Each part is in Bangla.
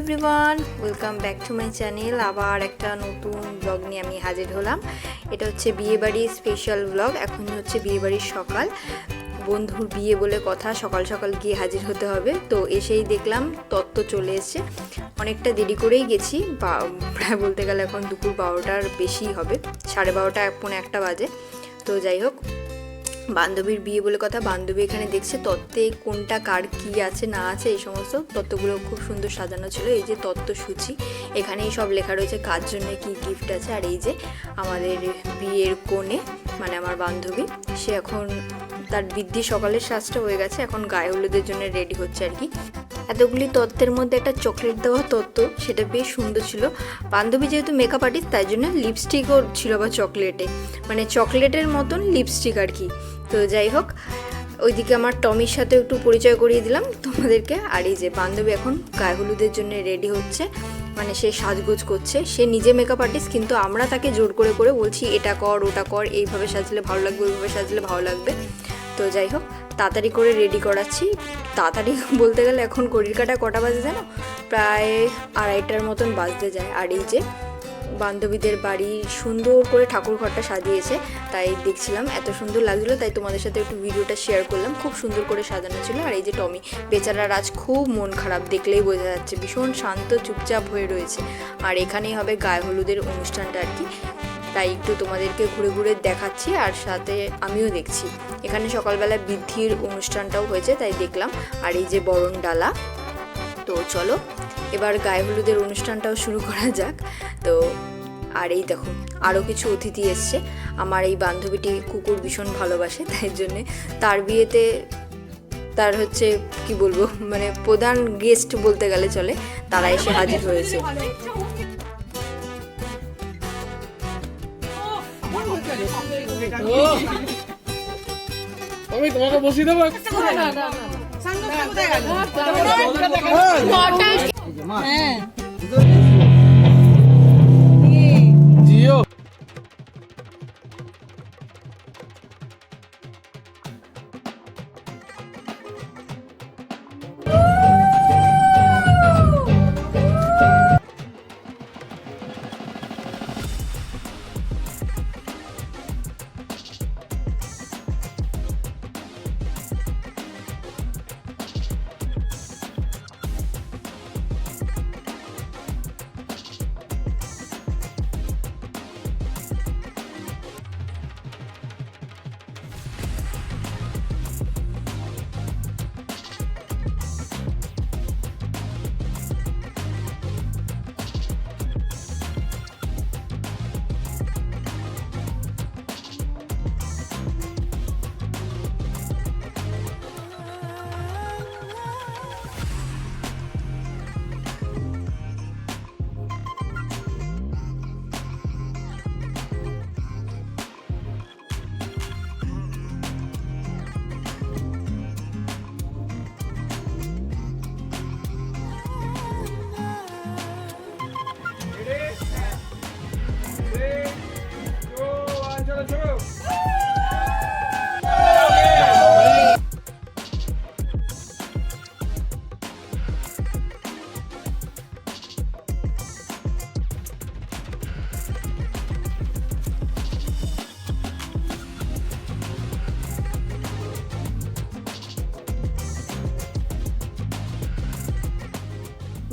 Everyone welcome back to my channel আবার একটা নতুন ব্লগ নিয়ে আমি হাজির হলাম। এটা হচ্ছে বিয়েবাড়ির স্পেশাল ব্লগ এখন হচ্ছে বিয়েবাড়ির সকাল। বন্ধুর বিয়ে বলে কথা, সকাল সকাল গিয়ে হাজির হতে হবে। তো এসেই দেখলাম তত্ত্ব চলে এসছে। অনেকটা দেরি করেই গেছি প্রায় বলতে গেলে এখন দুপুর বারোটার বেশি হবে। সাড়ে বারোটা পৌনে একটা বাজে। তো যাই হোক বান্ধবীর বিয়ে বলে কথা, বান্ধবী এখানে দেখছে তত্ত্বে কোনটা কার কি আছে, না আছে, এই সমস্ত তত্ত্বগুলো খুব সুন্দর সাজানো ছিল। এই যে তত্ত্ব সূচি এখানেই সব লেখা রয়েছে কার জন্য কি গিফট আছে। আর এই যে আমাদের বিয়ের কোণে মানে আমার বান্ধবী, সে এখন তার বৃদ্ধি সকালের সাজটা হয়ে গেছে, এখন গায়ে হলুদের জন্য রেডি হচ্ছে আর কি। এতগুলি তত্ত্বের মধ্যে একটা চকলেট দেওয়া তত্ত্ব, সেটা বেশ সুন্দর ছিল। বান্ধবী যেহেতু মেকআপ আর্টিস্ট তাই জন্য লিপস্টিকও ছিল বা চকলেটে মানে চকলেটের মতন লিপস্টিক আর কি। তো যাই হোক, ওইদিকে আমার টমির সাথে একটু পরিচয় করিয়ে দিলাম তোমাদেরকে। আর এই যে বান্ধবী এখন গায়ে হলুদের জন্য রেডি হচ্ছে। মানে সে সাজগোজ করছে। সে নিজে মেকআপ আর্টিস্ট কিন্তু আমরা তাকে জোর করে করে বলছি, এটা কর, ওটা কর, এইভাবে সাজলে ভালো লাগবে, ওইভাবে সাজলে ভালো লাগবে। তো যাই হোক তাড়াতাড়ি করে রেডি করাচ্ছি। তাড়াতাড়ি বলতে গেলে এখন ঘড়ির কাটা কটা বাজে জানো? প্রায় আড়াইটার মতন বাজতে যায়। আর এই যে বান্ধবীদের বাড়ি সুন্দর করে ঠাকুর ঘরটা সাজিয়েছে, তাই দেখছিলাম এত সুন্দর লাগছিল, তাই তোমাদের সাথে একটু ভিডিওটা শেয়ার করলাম। খুব সুন্দর করে সাজানো ছিল। আর এই যে টমি, বেচারার আজ খুব মন খারাপ, দেখলেই বোঝা যাচ্ছে। ভীষণ শান্ত, চুপচাপ হয়ে রয়েছে। আর এখানেই হবে গায়ে হলুদের অনুষ্ঠানটা আর কি। তাই একটু তোমাদেরকে ঘুরে ঘুরে দেখাচ্ছি আর সাথে আমিও দেখছি। এখানে সকালবেলা বৃদ্ধির অনুষ্ঠানটাও হয়েছে, তাই দেখলাম। আর এই যে বরণ ডালা। তো চলো, এবার গায়ে হলুদের অনুষ্ঠানটাও শুরু করা যাক। তো আর এই দেখো আরও কিছু অতিথি এসছে। আমার এই বান্ধবীটি কুকুর ভীষণ ভালোবাসে, তাই জন্যে তার বিয়েতে তার হচ্ছে, কি বলব মানে প্রধান গেস্ট বলতে গেলে চলে, তারা এসে হাজির হয়েছে। আমি তোমাকে বসিয়ে দেবো? জিও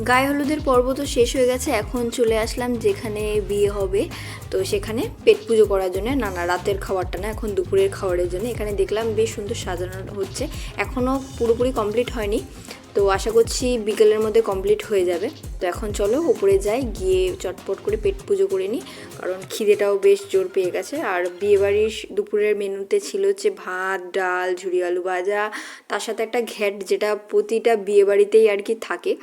গায়ে হলুদের পর্ব তো শেষ হয়ে গেছে, এখন চলে আসলাম যেখানে বিয়ে হবে। তো সেখানে পেট পুজো করার জন্য, না না, রাতের খাবারটা না, এখন দুপুরের খাবারের জন্য। এখানে দেখলাম বেশ সুন্দর সাজানো হচ্ছে, এখনও পুরোপুরি কমপ্লিট হয়নি। তো আশা করছি বিকেলের মধ্যে কমপ্লিট হয়ে যাবে। তো এখন চলো উপরে যাই, গিয়ে চটপট করে পেট পুজো করে নিই, কারণ খিদেটাও বেশ জোর পেয়ে গেছে। আর বিয়েবাড়ির দুপুরের মেনুতে ছিল হচ্ছে ভাত, ডাল, ঝুরি আলু ভাজা। তার সাথে একটা ঘ্যাট যেটা প্রতিটা বিয়েবাড়িতেই আর কি থাকে।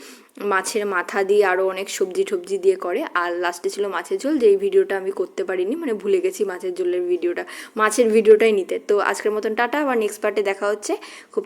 মাছের মাথা দিয়ে আরও অনেক সবজি টবজি দিয়ে করে। আর লাস্টে ছিল মাছের ঝোল, যেই ভিডিওটা আমি করতে পারিনি মানে ভুলে গেছি মাছের ঝোলের ভিডিওটা, মাছের ভিডিওটাই নিতে। তো আজকের মতন টাটা, আবার নেক্সট পার্টে দেখা হচ্ছে। খুব